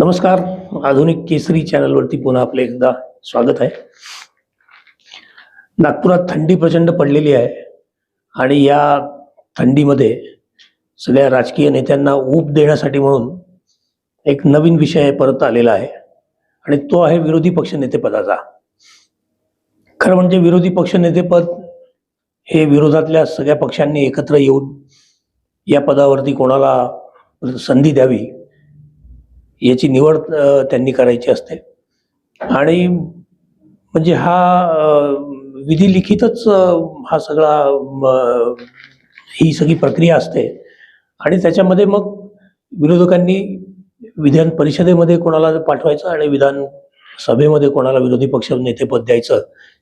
नमस्कार. आधुनिक केसरी चॅनलवरती पुन्हा आपले एकदा स्वागत आहे. नागपुरात थंडी प्रचंड पडलेली आहे आणि या थंडीमध्ये सगळ्या राजकीय नेत्यांना ऊब देण्यासाठी म्हणून एक नवीन विषय परत आलेला आहे आणि तो आहे विरोधी पक्षनेतेपदाचा खरं म्हणजे विरोधी पक्ष नेतेपद हे विरोधातल्या सगळ्या पक्षांनी एकत्र येऊन या पदावरती कोणाला संधी द्यावी याची निवड त्यांनी करायची असते. आणि म्हणजे हा विधी लिखितच हा सगळा ही सगळी प्रक्रिया असते. आणि त्याच्यामध्ये मग विरोधकांनी विधान परिषदेमध्ये कोणाला पाठवायचं आणि विधान सभेमध्ये कोणाला विरोधी पक्ष नेतेपद द्यायचं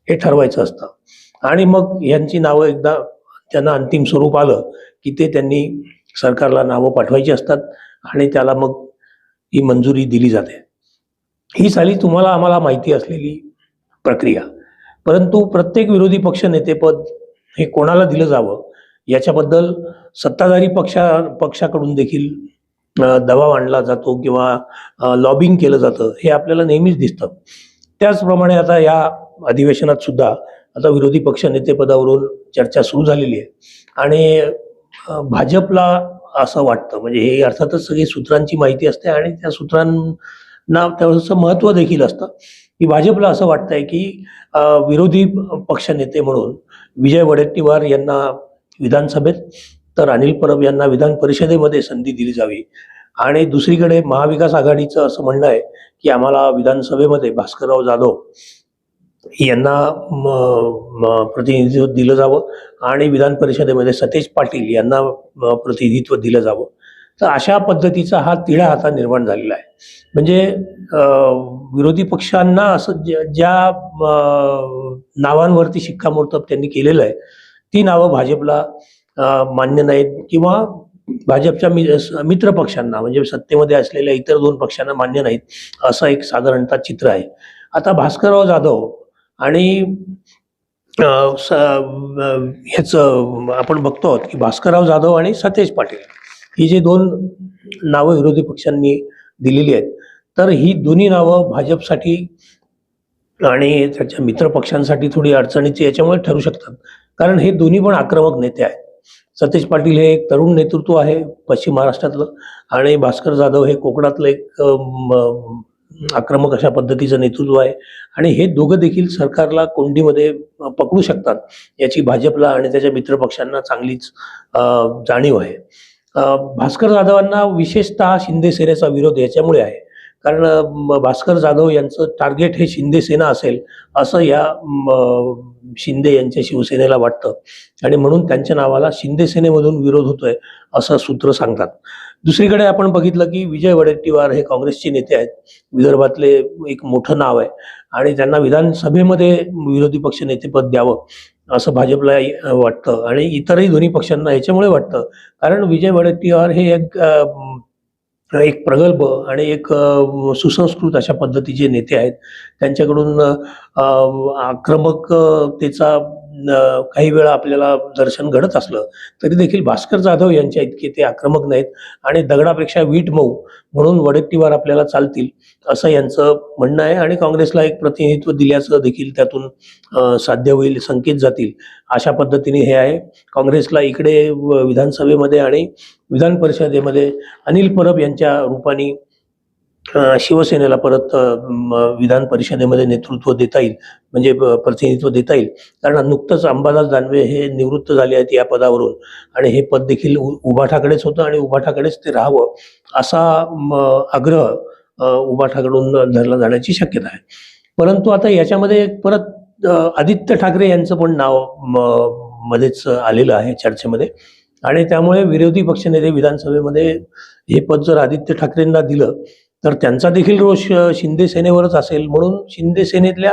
हे ठरवायचं असतं. आणि मग यांची नावं एकदा त्यांना अंतिम स्वरूप आलं की ते त्यांनी सरकारला नावं पाठवायची असतात आणि त्याला मग ही मंजुरी दिली जाते. ही साली तुम्हाला आम्हाला माहिती असलेली प्रक्रिया. परंतु प्रत्येक विरोधी पक्ष नेतेपद हे कोणाला दिलं जावं? याच्याबद्दल सत्ताधारी पक्षा पक्षाकडून देखील दबाव आणला जातो किंवा लॉबिंग केलं जातं हे आपल्याला नेहमीच दिसतं. त्याचप्रमाणे आता या अधिवेशनात सुद्धा आता विरोधी पक्ष नेतेपदावरून चर्चा सुरू झालेली आहे. आणि भाजपला असं वाटतं. म्हणजे हे अर्थातच सगळी सूत्रांची माहिती असते आणि त्या सूत्रांना त्याचं महत्त्व देखील असतं. की भाजपला असं वाटतंय की विरोधी पक्षनेते म्हणून विजय वडेट्टीवार यांना विधानसभेत तर अनिल परब यांना विधान परिषदेमध्ये संधी दिली जावी. आणि दुसरीकडे महाविकास आघाडीचं असं म्हणणं आहे की आम्हाला विधानसभेमध्ये भास्करराव जाधव यांना म, म, प्रतिनिधित्व दिलं जावं आणि विधान परिषदेमध्ये सतेज पाटील यांना प्रतिनिधित्व दिलं जावं. तर अशा पद्धतीचा हा तिढा आता निर्माण झालेला आहे. म्हणजे विरोधी पक्षांना असं ज्या ज्या नावांवरती शिक्कामोर्तब त्यांनी केलेलं आहे ती नावं भाजपला मान्य नाहीत किंवा भाजपच्या मि मित्र पक्षांना म्हणजे सत्तेमध्ये असलेल्या इतर दोन पक्षांना मान्य नाहीत असं एक साधारणतः चित्र आहे. आता भास्करराव जाधव आणि ह्याचं आपण बघतो आहोत की भास्करराव जाधव आणि सतेज पाटील ही जे दोन नावं विरोधी पक्षांनी दिलेली आहेत तर ही दोन्ही नावं भाजपसाठी आणि त्याच्या मित्र पक्षांसाठी थोडी अडचणीची याच्यामुळे ठरू शकतात. कारण हे दोन्ही पण आक्रमक नेते आहेत. सतेज पाटील हे एक तरुण नेतृत्व आहे पश्चिम महाराष्ट्रातलं आणि भास्कर जाधव हे कोकणातलं एक आक्रमक अशा पद्धतीचं नेतृत्व आहे. आणि हे दोघं देखील सरकारला कोंडीमध्ये पकडू शकतात याची भाजपला आणि त्याच्या मित्रपक्षांना चांगलीच जाणीव आहे. भास्कर जाधवांना विशेषतः शिंदे सेनेचा विरोध याच्यामुळे आहे. कारण भास्कर जाधव यांचं टार्गेट हे शिंदे सेना असेल असं या शिंदे यांच्या शिवसेनेला वाटतं. आणि म्हणून त्यांच्या नावाला शिंदे सेनेमधून विरोध होतोय असं सूत्र सांगतात. दुसरीकडे आपण बघितलं की विजय वडेट्टीवार हे काँग्रेसचे नेते आहेत. विदर्भातले एक मोठं नाव आहे. आणि त्यांना विधानसभेमध्ये विरोधी पक्ष नेतेपद द्यावं असं भाजपला वाटतं. आणि इतरही दोन्ही पक्षांना ह्याच्यामुळे वाटतं. कारण विजय वडेट्टीवार हे एक एक प्रगल्भ आणि एक सुसंस्कृत अशा पद्धतीचे नेते आहेत. त्यांच्याकडून आक्रमकतेचा काही वेळा आपल्याला दर्शन घडत असलं तरी देखील भास्कर जाधव यांच्या इतके ते आक्रमक नाहीत आणि दगडापेक्षा वीट मऊ म्हणून वडेट्टीवार आपल्याला चालतील असं यांचं म्हणणं आहे. आणि काँग्रेसला एक प्रतिनिधित्व दिल्याचं देखील त्यातून साध्य होईल संकेत जातील अशा पद्धतीने हे आहे. काँग्रेसला इकडे व- विधानसभेमध्ये आणि विधान परिषदेमध्ये अनिल परब यांच्या रूपाने शिवसेनेला परत विधान परिषदेमध्ये नेतृत्व देता येईल म्हणजे प्रतिनिधित्व देता येईल. कारण नुकतंच अंबादास दानवे हे निवृत्त झाले आहेत या पदावरून. आणि हे पद देखील उभा उभाठाकडेच होतं आणि उभाठाकडेच ते राहावं असा आग्रह उभा उभाठाकडून धरला जाण्याची शक्यता आहे. परंतु आता याच्यामध्ये परत आदित्य ठाकरे यांचं पण नाव मध्येच आलेलं आहे चर्चेमध्ये. आणि त्यामुळे विरोधी पक्षनेते विधानसभेमध्ये हे पद जर आदित्य ठाकरेंना दिलं तर त्यांचा देखील रोष शिंदे सेनेवरच असेल. म्हणून शिंदे सेनेतल्या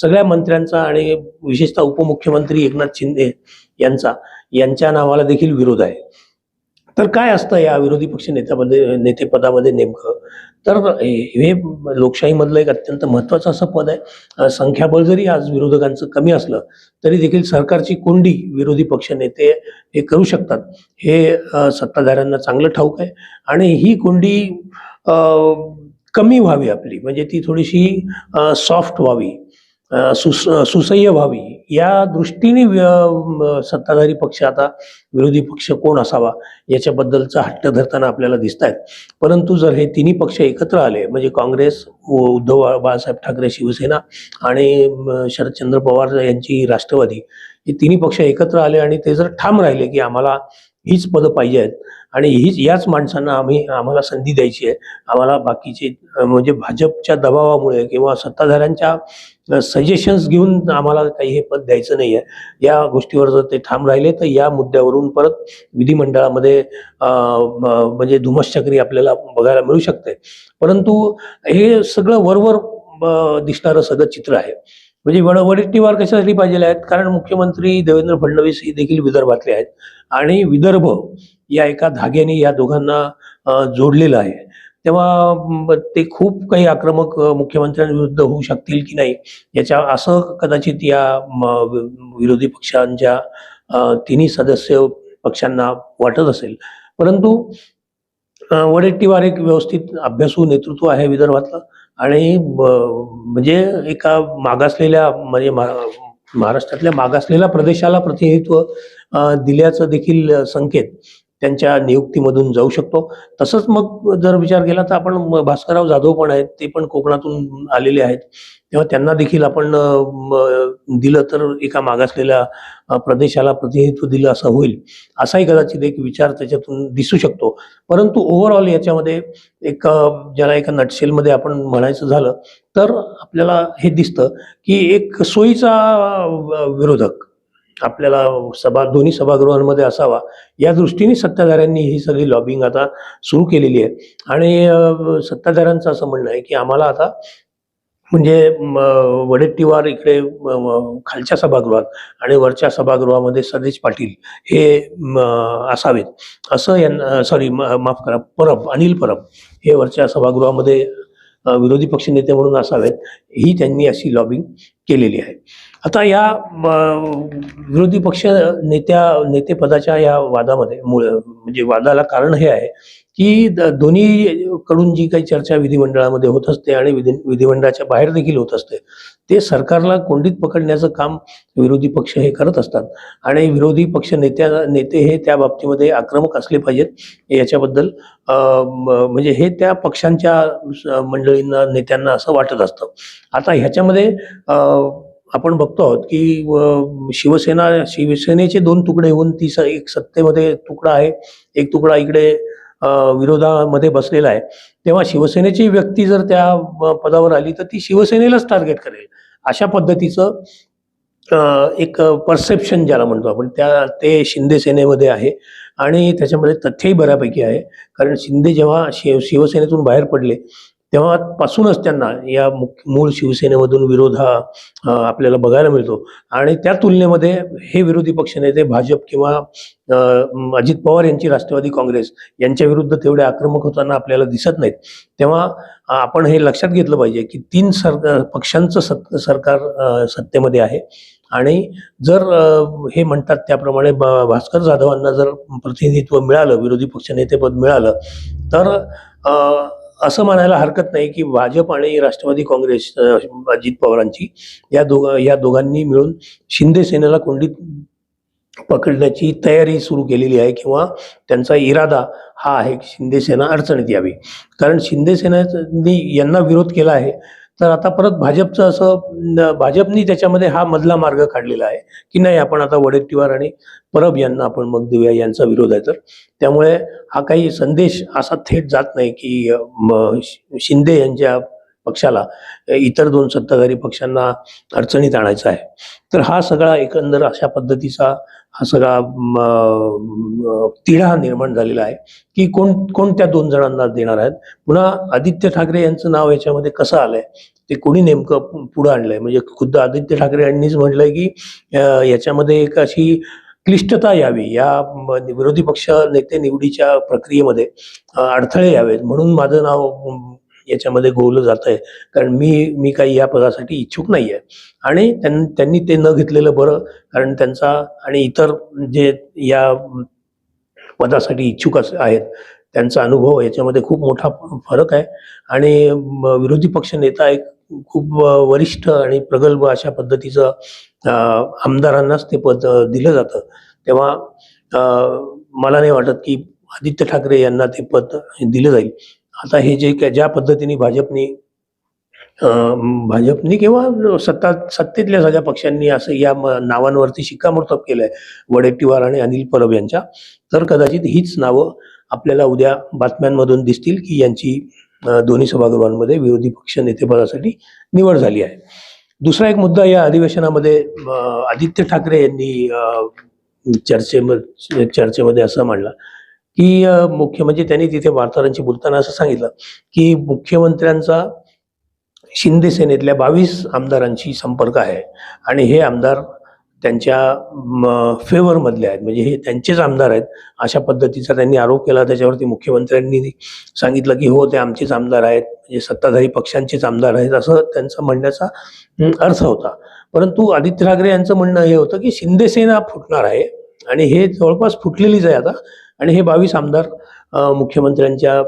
सगळ्या मंत्र्यांचा आणि विशेषतः उपमुख्यमंत्री एकनाथ शिंदे यांचा यांच्या नावाला देखील विरोध आहे. तर काय असतं या विरोधी पक्ष नेत्यामध्ये नेतेपदामध्ये नेमकं? तर हे लोकशाहीमधलं एक अत्यंत महत्त्वाचं असं पद आहे. संख्याबळ जरी आज विरोधकांचं कमी असलं तरी देखील सरकारची कोंडी विरोधी पक्ष नेते हे करू शकतात. हे सत्ताधाऱ्यांना चांगलं ठाऊक आहे. आणि ही कोंडी कमी व्हावी आपली. म्हणजे ती थोडीशी सॉफ्ट व्हावी. सुस सुसह्य व्हावी. या दृष्टीने सत्ताधारी पक्ष आता विरोधी पक्ष कोण असावा याच्याबद्दलचा हट्ट धरताना आपल्याला दिसत आहेत परंतु जर हे तिन्ही पक्ष एकत्र आले म्हणजे काँग्रेस उद्धव बाळासाहेब ठाकरे शिवसेना आणि शरदचंद्र पवार यांची राष्ट्रवादी हे तिन्ही पक्ष एकत्र आले आणि ते जर ठाम राहिले की आम्हाला हीच पदं पाहिजे आहेत. आणि हीच याच माणसांना आम्ही आम्हाला संधी द्यायची आहे. आम्हाला बाकीचे म्हणजे भाजपच्या दबावामुळे किंवा सत्ताधाऱ्यांच्या सजेशन्स घेऊन आम्हाला काही हे पद द्यायचं नाही आहे या गोष्टीवर जर ते ठाम राहिले तर या मुद्द्यावरून परत विधिमंडळामध्ये म्हणजे धुमश्चक्री आपल्याला बघायला मिळू शकते. परंतु हे सगळं वरवर दिसणारं सगळं चित्र आहे. म्हणजे वड वडेट्टीवार कशासाठी पाहिजे आहेत? कारण मुख्यमंत्री देवेंद्र फडणवीस हे देखील विदर्भातले आहेत. आणि विदर्भ या एका धाग्याने या दोघांना जोडलेलं आहे. तेव्हा ते खूप काही आक्रमक मुख्यमंत्र्यांविरुद्ध होऊ शकतील की नाही याच्या असं कदाचित या विरोधी पक्षांच्या तिन्ही सदस्य पक्षांना वाटत असेल. परंतु वडेट्टीवार एक व्यवस्थित अभ्यासू नेतृत्व आहे विदर्भातलं. आणि म्हणजे एका मागासलेल्या म्हणजे महाराष्ट्रातल्या मागासलेल्या प्रदेशाला प्रतिनिधित्व दिल्याचं देखील संकेत. त्यांच्या नियुक्तीमधून जाऊ शकतो. तसंच मग जर विचार केला तर आपण भास्करराव जाधव पण आहेत ते पण कोकणातून आलेले आहेत. तेव्हा त्यांना देखील आपण दिलं तर एका मागासलेल्या प्रदेशाला प्रतिनिधित्व दिलं असं होईल. असाही कदाचित एक विचार त्याच्यातून दिसू शकतो. परंतु ओव्हरऑल याच्यामध्ये एक ज्याला एका नटशेलमध्ये आपण म्हणायचं झालं तर आपल्याला हे दिसतं की एक सोयीचा विरोधक आपल्याला सभा दोन्ही सभागृहांमध्ये असावा. या दृष्टीने सत्ताधाऱ्यांनी ही सगळी लॉबिंग आता सुरू केलेली आहे. आणि सत्ताधाऱ्यांचं असं म्हणणं आहे की आम्हाला आता म्हणजे वडेट्टीवार इकडे खालच्या सभागृहात आणि वरच्या सभागृहामध्ये सदेश पाटील हे असावेत. असं यांना सॉरी माफ करा परब अनिल परब हे वरच्या सभागृहामध्ये विरोधी पक्षनेते म्हणून असावेत ही त्यांनी अशी लॉबिंग केलेली आहे. आता या विरोधी पक्ष नेत्या नेतेपदाच्या या वादामध्ये मूळ म्हणजे वादाला कारण हे आहे की दोन्ही कडून जी काही चर्चा विधिमंडळामध्ये होत असते आणि विधी विधिमंडळाच्या बाहेर देखील होत असते ते सरकारला कोंडीत पकडण्याचं काम विरोधी पक्ष हे करत असतात. आणि विरोधी पक्ष नेत्या नेते हे त्या बाबतीमध्ये आक्रमक असले पाहिजेत. याच्याबद्दल अ, म्हणजे हे त्या पक्षांच्या मंडळींना नेत्यांना असं वाटत असतं. आता ह्याच्यामध्ये आपण बघतो आहोत की शिवसेना शिवसेनेचे दोन तुकडे होऊन ती स- एक सत्तेमध्ये तुकडा आहे एक तुकडा इकडे विरोधामध्ये बसलेला आहे. तेव्हा शिवसेनेची व्यक्ती जर त्या पदावर आली तर ती शिवसेनेलाच टार्गेट करेल. अशा पद्धतीचं एक परसेप्शन ज्याला म्हणतो आपण त्या ते शिंदे सेनेमध्ये आहे. आणि त्याच्यामध्ये तथ्यही बऱ्यापैकी आहे. कारण शिंदे जेव्हा शिव शिवसेनेतून बाहेर पडले तेव्हापासूनच त्यांना या मूळ शिवसेनेमधून विरोध हा आपल्याला बघायला मिळतो. आणि त्या तुलनेमध्ये हे विरोधी पक्षनेते भाजप किंवा अजित पवार यांची राष्ट्रवादी काँग्रेस यांच्या विरुद्ध तेवढे आक्रमक होताना आपल्याला दिसत नाहीत. तेव्हा आपण हे लक्षात घेतलं पाहिजे की तीन सर पक्षांचं सत सरकार सत्तेमध्ये आहे. आणि जर हे म्हणतात त्याप्रमाणे भास्कर जाधवांना जर प्रतिनिधित्व मिळालं विरोधी पक्षनेतेपद मिळालं तर असं म्हणायला हरकत नाही की भाजप आणि राष्ट्रवादी काँग्रेस अजित पवारांची या दोघा या दोघांनी मिळून शिंदे सेनेला कोंडीत पकडण्याची तयारी सुरू केलेली आहे किंवा त्यांचा इरादा हा आहे की शिंदे सेना अडचणीत यावी. कारण शिंदे सेनेनी यांना विरोध केला आहे. तर आता परत भाजपचं असं भाजपनी त्याच्यामध्ये हा मधला मार्ग काढलेला आहे की नाही आपण आता वडेट्टीवार आणि परब यांना आपण मग देऊया यांचा विरोध आहे. तर त्यामुळे हा काही संदेश असा थेट जात नाही की शिंदे यांच्या पक्षाला इतर दोन सत्ताधारी पक्षांना अडचणीत आणायचा आहे. तर हा सगळा एकंदर अशा पद्धतीचा हा सगळा तिढा निर्माण झालेला आहे की कोण कोणत्या दोन जणांना देणार आहेत. पुन्हा आदित्य ठाकरे यांचं नाव याच्यामध्ये कसं आलंय? ते कोणी नेमकं पुढं आणलंय? म्हणजे खुद्द आदित्य ठाकरे यांनीच म्हटलंय की याच्यामध्ये एक अशी क्लिष्टता यावी. या विरोधी पक्ष नेते निवडीच्या प्रक्रियेमध्ये अडथळे यावेत. म्हणून माझं नाव याच्यामध्ये गोवलं जात आहे कारण मी मी काही या पदासाठी इच्छुक नाही आहे आणि त्यां- त्यांनी ते न घेतलेलं बरं कारण त्यांचा आणि इतर जे या पदासाठी इच्छुक अस- आहेत त्यांचा अनुभव याच्यामध्ये खूप मोठा फरक आहे. आणि विरोधी पक्ष नेता एक खूप वरिष्ठ आणि प्रगल्भ अशा पद्धतीचं आमदारांनाच ते पद दिलं जातं. तेव्हा मला नाही वाटत की आदित्य ठाकरे यांना ते पद दिलं जाईल. आता हे जे काय- ज्या पद्धतीने भाजपने भाजपने भाजपनी किंवा सत्ता सत्तेतल्या सगळ्या पक्षांनी असं या नावांवरती शिक्कामोर्तब केलंय वडेट्टीवार आणि अनिल परब यांच्या तर कदाचित हीच नावं आपल्याला उद्या बातम्यांमधून दिसतील की यांची दोन्ही सभागृहांमध्ये विरोधी पक्ष नेतेपदासाठी निवड झाली आहे. दुसरा एक मुद्दा या अधिवेशनामध्ये आदित्य ठाकरे यांनी चर्चे चर्चेमध्ये चर्चेमध्ये असं मांडला की मुख्य म्हणजे त्यांनी तिथे वार्ताहरांशी बोलताना असं सांगितलं की मुख्यमंत्र्यांचा शिंदे सेनेतल्या बावीस आमदारांशी संपर्क आहे आणि हे आमदार त्यांच्या फेवर मधले आहेत. म्हणजे हे त्यांचेच आमदार आहेत अशा पद्धतीचा त्यांनी आरोप केला. त्याच्यावरती मुख्यमंत्र्यांनी सांगितलं की हो ते आमचेच आमदार आहेत. म्हणजे सत्ताधारी पक्षांचेच आमदार आहेत असं त्यांचा म्हणण्याचा अर्थ होता. परंतु आदित्य ठाकरे यांचं म्हणणं हे होतं की शिंदेसेना फुटणार आहे आणि हे जवळपास फुटलेलीच आहे आता. आणि हे बावीस आमदार मुख्यमंत्र्यांच्या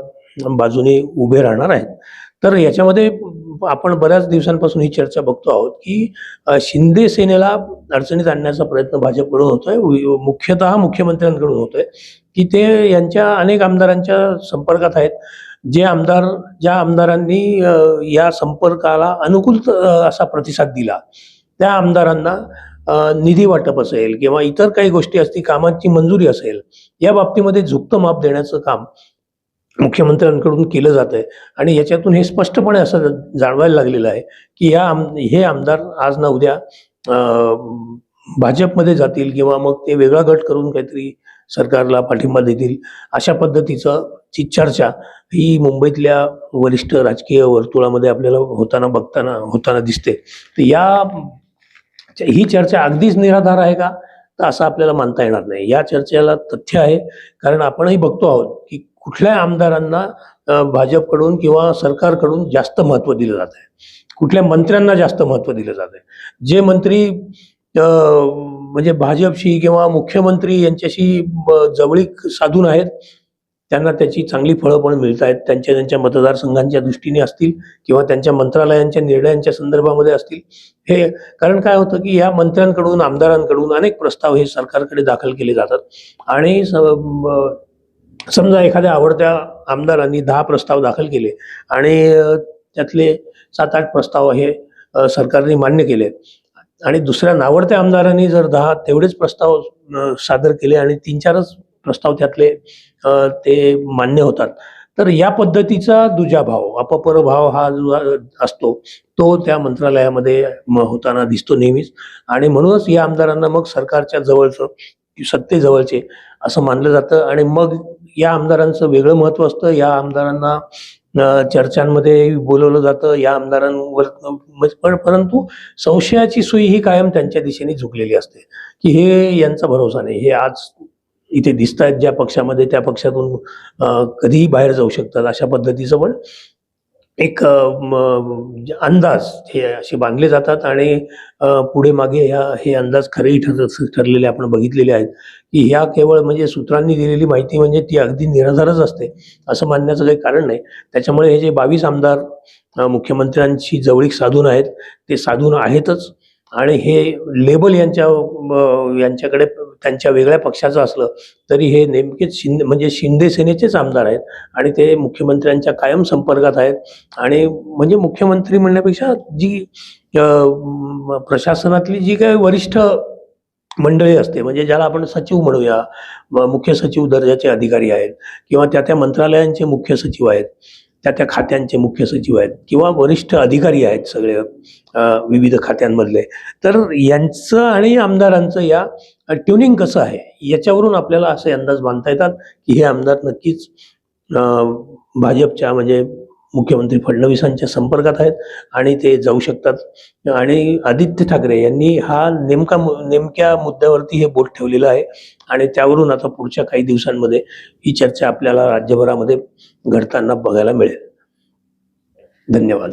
बाजूने उभे राहणार आहेत. तर याच्यामध्ये आपण बऱ्याच दिवसांपासून ही चर्चा बघतो आहोत की शिंदे सेनेला अडचणीत आणण्याचा प्रयत्न भाजपकडून होतोय. मुख्यतः मुख्यमंत्र्यांकडून होतोय की ते यांच्या अनेक आमदारांच्या संपर्कात आहेत. जे आमदार ज्या आमदारांनी या संपर्काला अनुकूल असा प्रतिसाद दिला त्या आमदारांना निधी वाटप असेल किंवा इतर काही गोष्टी असतील कामांची मंजुरी असेल या बाबतीमध्ये झुकतं माप देण्याचं काम मुख्यमंत्र्यांकडून केलं जात आहे आणि याच्यातून हे स्पष्टपणे असं जाणवायला लागलेलं आहे की या आम हे आमदार आज ना उद्या भाजपमध्ये जातील किंवा मग ते वेगळा गट करून काहीतरी सरकारला पाठिंबा देतील अशा पद्धतीचं ची चर्चा ही मुंबईतल्या वरिष्ठ राजकीय वर्तुळामध्ये आपल्याला होताना बघताना होताना दिसते. तर या ही चर्चा अगदीच निराधार आहे का? तर असं आपल्याला मानता येणार नाही. या चर्चेला तथ्य आहे कारण आपणही बघतो आहोत की कुठल्या आमदारांना भाजपकडून किंवा सरकारकडून जास्त महत्त्व दिलं जात आहे. कुठल्या मंत्र्यांना जास्त महत्त्व दिलं जात आहे. जे मंत्री अ, म्हणजे भाजपशी किंवा मुख्यमंत्री यांच्याशी जवळीक साधून आहेत त्यांना त्याची चांगली फळं पण मिळत आहेत. त्यांच्या त्यांच्या मतदारसंघांच्या दृष्टीने असतील किंवा त्यांच्या मंत्रालयांच्या निर्णयांच्या संदर्भामध्ये असतील. हे कारण काय होतं की या मंत्र्यांकडून आमदारांकडून अनेक प्रस्ताव हे सरकारकडे दाखल केले जातात. आणि स- समजा एखाद्या आवडत्या आमदारांनी दहा प्रस्ताव दाखल केले आणि त्यातले सात आठ प्रस्ताव हे सरकारने मान्य केले आणि दुसऱ्या नावडत्या आमदारांनी जर दहा तेवढेच प्रस्ताव सादर केले आणि तीन चारच प्रस्ताव त्यातले ते मान्य होतात. तर या पद्धतीचा दुजाभाव अपपर भाव हा जो असतो तो त्या मंत्रालयामध्ये होताना दिसतो नेहमीच. आणि म्हणूनच या आमदारांना मग सरकारच्या जवळचं सत्तेजवळचे असं मानलं जातं. आणि मग या आमदारांचं वेगळं महत्त्व असतं. या आमदारांना चर्चांमध्ये बोलवलं जातं. या आमदारांवर म्हणजे पण परंतु संशयाची सुई ही कायम त्यांच्या दिशेने झुकलेली असते. की हे यांचा भरोसा नाही. हे आज इथे दिसत आहेत ज्या पक्षामध्ये त्या पक्षातून कधीही बाहेर जाऊ शकतात अशा पद्धतीचं पण एक म, अंदाज हे असे बांधले जातात आणि पुढे मागे ह्या हे अंदाज खरेही ठर ठरलेले आपण बघितलेले आहेत की ह्या केवळ म्हणजे सूत्रांनी दिलेली माहिती म्हणजे ती अगदी निराधारच असते असं मानण्याचं काही कारण नाही. त्याच्यामुळे हे जे बावीस आमदार मुख्यमंत्र्यांशी जवळीक साधून आहेत ते साधून आहेतच. आणि हे लेबल यांच्या यांच्याकडे त्यांच्या वेगळ्या पक्षाचं असलं तरी हे नेमकेच शिंदे म्हणजे शिंदे सेनेचेच आमदार आहेत आणि ते मुख्यमंत्र्यांच्या कायम संपर्कात आहेत. आणि म्हणजे मुख्यमंत्री म्हणण्यापेक्षा जी प्रशासनातली जी काही वरिष्ठ मंडळी असते म्हणजे ज्याला आपण सचिव म्हणूया मुख्य सचिव दर्जाचे अधिकारी आहेत किंवा त्या त्या मंत्रालयांचे मुख्य सचिव आहेत त्या त्या खात्यांचे मुख्य सचिव आहेत किंवा वरिष्ठ अधिकारी आहेत सगळे विविध खात्यांमधले. तर यांचं आणि आमदारांचं या ट्युनिंग कसं आहे? याच्यावरून आपल्याला असे अंदाज बांधता येतात की हे आमदार नक्कीच भाजपच्या म्हणजे मुख्यमंत्री फडणवीसांच्या संपर्कात आहेत आणि ते जाऊ शकतात. आणि आदित्य ठाकरे यांनी हा नेमका नेमक्या मुद्द्यावरती हे बोट ठेवलेलं आहे आणि त्यावरून आता पुढच्या काही दिवसांमध्ये ही चर्चा आपल्याला राज्यभरामध्ये घडताना बघायला मिळेल. धन्यवाद.